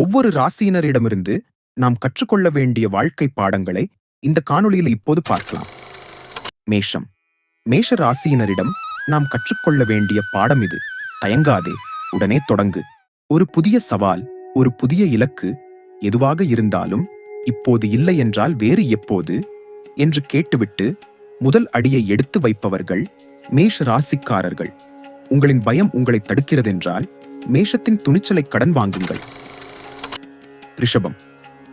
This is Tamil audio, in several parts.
ஒவ்வொரு ராசியினரிடமிருந்து நாம் கற்றுக்கொள்ள வேண்டிய வாழ்க்கை பாடங்களை இந்த காணொளியில் இப்போது பார்க்கலாம். மேஷம். மேஷ ராசியினரிடம் நாம் கற்றுக்கொள்ள வேண்டிய பாடம் இது. தயங்காதே உடனே தொடங்கு. ஒரு புதிய சவால் ஒரு புதிய இலக்கு எதுவாக இருந்தாலும் இப்போது இல்லை என்றால் வேறு எப்போது என்று கேட்டுவிட்டு முதல் அடியை எடுத்து வைப்பவர்கள் மேஷ ராசிக்காரர்கள். உங்களின் பயம் உங்களை தடுக்கிறதென்றால் மேஷத்தின் துணிச்சலை கடன் வாங்குங்கள். ரிஷபம்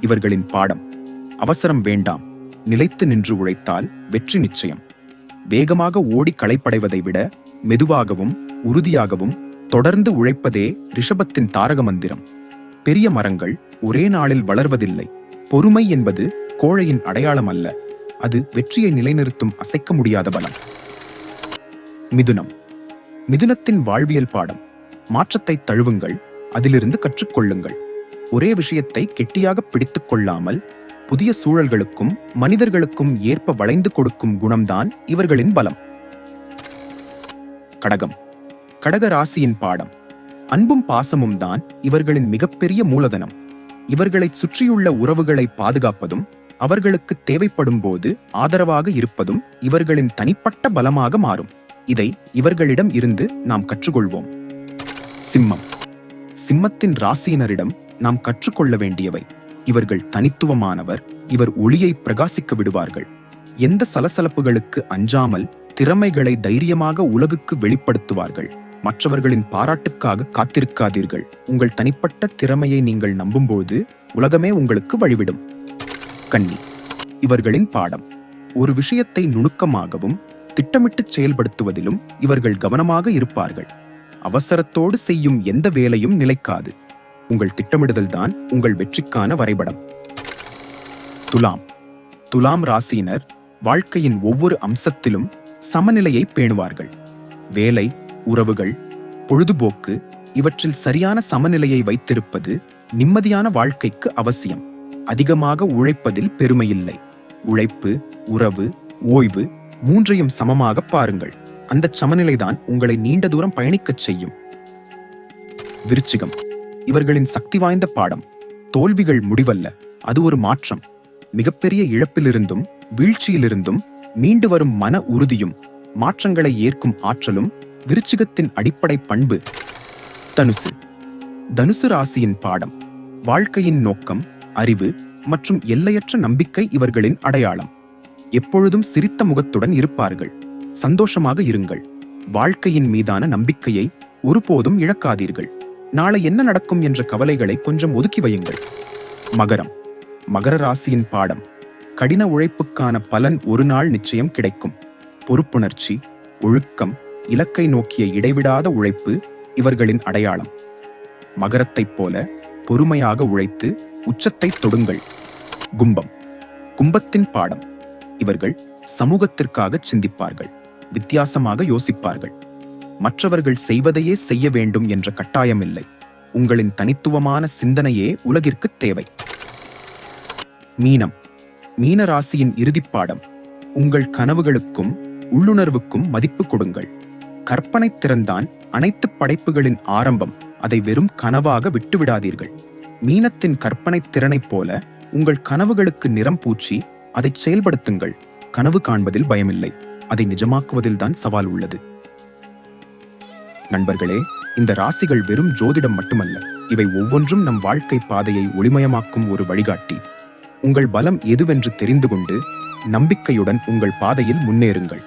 இவர்களின் பாடம். அவசரம் வேண்டாம் நிலைத்து நின்று உழைத்தால் வெற்றி நிச்சயம். வேகமாக ஓடி களைப்படைவதை விட மெதுவாகவும் உறுதியாகவும் தொடர்ந்து உழைப்பதே ரிஷபத்தின் தாரக மந்திரம். பெரிய மரங்கள் ஒரே நாளில் வளர்வதில்லை. பொறுமை என்பது கோழையின் அடையாளம் அல்ல. அது வெற்றியை நிலைநிறுத்தும் அசைக்க முடியாத பலம். மிதுனம். மிதுனத்தின் வாழ்வியல் பாடம். மாற்றத்தை தழுவுங்கள் அதிலிருந்து கற்றுக்கொள்ளுங்கள். ஒரே விஷயத்தை கெட்டியாக பிடித்துக் கொள்ளாமல் புதிய சூழல்களுக்கும் மனிதர்களுக்கும் ஏற்ப வளைந்து கொடுக்கும் குணம்தான் இவர்களின் பலம். கடகம். கடக ராசியின் பாடம். அன்பும் பாசமும் தான் இவர்களின் மிகப்பெரிய மூலதனம். இவர்களைச் சுற்றியுள்ள உறவுகளை பாதுகாப்பதும் அவர்களுக்கு தேவைப்படும் போது ஆதரவாக இருப்பதும் இவர்களின் தனிப்பட்ட பலமாக மாறும். இதை இவர்களிடம் இருந்து நாம் கற்றுக்கொள்வோம். சிம்மம். சிம்மத்தின் ராசியினரிடம் நாம் கற்றுக்கொள்ள வேண்டியவை. இவர்கள் தனித்துவமானவர் இவர் ஒளியை பிரகாசிக்க விடுவார்கள். எந்த சலசலப்புகளுக்கு அஞ்சாமல் திறமைகளை தைரியமாக உலகுக்கு வெளிப்படுத்துவார்கள். மற்றவர்களின் பாராட்டுக்காக காத்திருக்காதீர்கள். உங்கள் தனிப்பட்ட திறமையை நீங்கள் நம்பும்போது உலகமே உங்களுக்கு வழிவிடும். கன்னி. இவர்களின் பாடம். ஒரு விஷயத்தை நுணுக்கமாகவும் திட்டமிட்டு செயல்படுத்துவதிலும் இவர்கள் கவனமாக இருப்பார்கள். அவசரத்தோடு செய்யும் எந்த வேலையும் நிலைக்காது. உங்கள் திட்டமிடுதல் தான் உங்கள் வெற்றிக்கான வரைபடம். துலாம். துலாம் ராசியினர் வாழ்க்கையின் ஒவ்வொரு அம்சத்திலும் சமநிலையை பேணுவார்கள். வேலை உறவுகள் பொழுதுபோக்கு இவற்றில் சரியான சமநிலையை வைத்திருப்பது நிம்மதியான வாழ்க்கைக்கு அவசியம். அதிகமாக உழைப்பதில் பெருமையில்லை. உழைப்பு உறவு ஓய்வு மூன்றையும் சமமாக பாருங்கள். அந்த சமநிலைதான் உங்களை நீண்ட தூரம் பயணிக்கச் செய்யும். விருச்சிகம். இவர்களின் சக்தி வாய்ந்த பாடம். தோல்விகள் முடிவல்ல. அது ஒரு மாற்றம். மிகப்பெரிய இழப்பிலிருந்தும் வீழ்ச்சியிலிருந்தும் மீண்டு வரும் மன உறுதியும் மாற்றங்களை ஏற்கும் ஆற்றலும் விருச்சிகத்தின் அடிப்படை பண்பு. தனுசு. தனுசு ராசியின் பாடம். வாழ்க்கையின் நோக்கம் அறிவு மற்றும் எல்லையற்ற நம்பிக்கை இவர்களின் அடையாளம். எப்பொழுதும் சிரித்த முகத்துடன் இருப்பார்கள். சந்தோஷமாக இருங்கள். வாழ்க்கையின் மீதான நம்பிக்கையை ஒருபோதும் இழக்காதீர்கள். நாளை என்ன நடக்கும் என்ற கவலைகளை கொஞ்சம் ஒதுக்கி வையுங்கள். மகரம். மகர ராசியின் பாடம். கடின உழைப்புக்கான பலன் ஒரு நாள் நிச்சயம் கிடைக்கும். பொறுப்புணர்ச்சி ஒழுக்கம் இலக்கை நோக்கிய இடைவிடாத உழைப்பு இவர்களின் அடையாளம். மகரத்தைப் போல பொறுமையாக உழைத்து உச்சத்தை தொடுங்கள். கும்பம். கும்பத்தின் பாடம். இவர்கள் சமூகத்திற்காக சிந்திப்பார்கள். வித்தியாசமாக யோசிப்பார்கள். மற்றவர்கள் செய்வதையே செய்ய வேண்டும் என்ற கட்டாயமில்லை. உங்களின் தனித்துவமான சிந்தனையே உலகிற்கு தேவை. மீனம். மீனராசியின் இறுதிப்பாடம் பாடம். உங்கள் கனவுகளுக்கும் உள்ளுணர்வுக்கும் மதிப்பு கொடுங்கள். கற்பனை திறன்தான் அனைத்து படைப்புகளின் ஆரம்பம். அதை வெறும் கனவாக விட்டுவிடாதீர்கள். மீனத்தின் கற்பனை திறனைப் போல உங்கள் கனவுகளுக்கு நிறம் பூச்சி அதை செயல்படுத்துங்கள். கனவு காண்பதில் பயமில்லை. அதை நிஜமாக்குவதில்தான் சவால் உள்ளது. நண்பர்களே இந்த ராசிகள் வெறும் ஜோதிடம் மட்டுமல்ல. இவை ஒவ்வொன்றும் நம் வாழ்க்கை பாதையை ஒளிமயமாக்கும் ஒரு வழிகாட்டி. உங்கள் பலம் எதுவென்று தெரிந்து கொண்டு நம்பிக்கையுடன் உங்கள் பாதையில் முன்னேறுங்கள்.